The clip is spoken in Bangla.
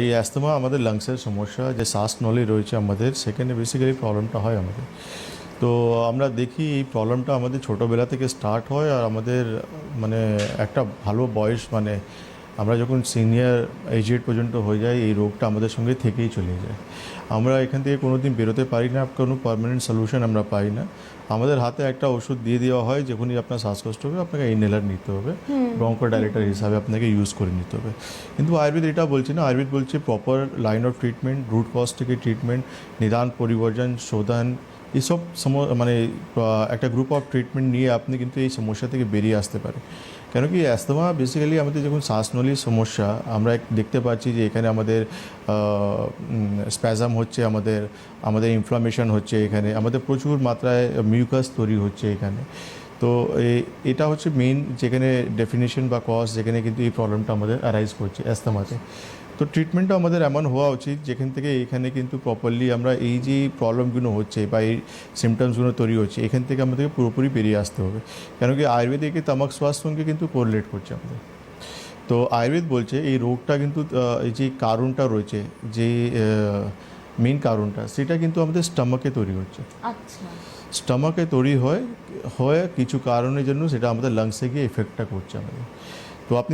এই অ্যাস্তমা আমাদের লাংসের সমস্যা, যে শ্বাস নলি রয়েছে আমাদের, সেখানে বেসিক্যালি প্রবলেমটা হয় আমাদের। তো আমরা দেখি এই প্রবলেমটা আমাদের ছোটোবেলা থেকে স্টার্ট হয় আর আমাদের মানে একটা ভালো বয়স মানে আমরা যখন সিনিয়র এজেড পর্যন্ত হয়ে যাই এই রোগটা আমাদের সঙ্গে থেকেই চলে যায়। আমরা এখান থেকে কোনো দিন বেরোতে পারি না কোনো পারমানেন্ট সলিউশন আমরা পাই না। আমাদের হাতে একটা ওষুধ দিয়ে দেওয়া হয় যখনই আপনার শ্বাসকষ্ট হবে আপনাকে ইনহেলার নিতে হবে। ব্রঙ্কো ডাইরেক্টর হিসাবে আপনাকে ইউজ করে নিতে হবে। কিন্তু আয়ুর্বেদ এটা বলছে না আয়ুর্বেদ বলছে proper line of treatment root cause থেকে ট্রিটমেন্ট নিদান পরিবর্জন শোধন এইসব মানে একটা গ্রুপ অফ ট্রিটমেন্ট নিয়ে আপনি কিন্তু এই সমস্যা থেকে বেরিয়ে আসতে পারে কেন কি অ্যাস্তমা বেসিক্যালি আমাদের যখন শ্বাসনলীর সমস্যা, আমরা দেখতে পাচ্ছি যে এখানে আমাদের স্প্যাজাম হচ্ছে আমাদের আমাদের ইনফ্লামেশন হচ্ছে এখানে, আমাদের প্রচুর মাত্রায় মিউকাস তৈরি হচ্ছে এখানে। তো এটা হচ্ছে মেইন যেখানে ডেফিনেশন বা কজ যেখানে কিন্তু এই প্রবলেমটা আমাদের অ্যারাইজ করছে অ্যাস্তমাতে তো ট্রিটমেন্টটা আমাদের এমন হওয়া উচিত যেখান থেকে এখানে কিন্তু প্রপারলি আমরা এই যে প্রবলেমগুলো হচ্ছে বা এই সিমটমসগুলো তৈরি হচ্ছে এখান থেকে আমাদেরকে পুরোপুরি বেরিয়ে আসতে হবে। কেন কি আয়ুর্বেদিকে তামাক স্বাস্থ্য সঙ্গে কিন্তু কোরিলেট করছে আমাদের। তো আয়ুর্বেদ বলছে এই রোগটা কিন্তু এই যে কারণটা রয়েছে যে মেন কারণটা সেটা কিন্তু আমাদের স্টামাকে তৈরি হচ্ছে। আচ্ছা। স্টামাকে তৈরি হয় হয় কিছু কারণের জন্য সেটা আমাদের লাংসে গিয়ে এফেক্টটা করছে আমাদের। তো আপনি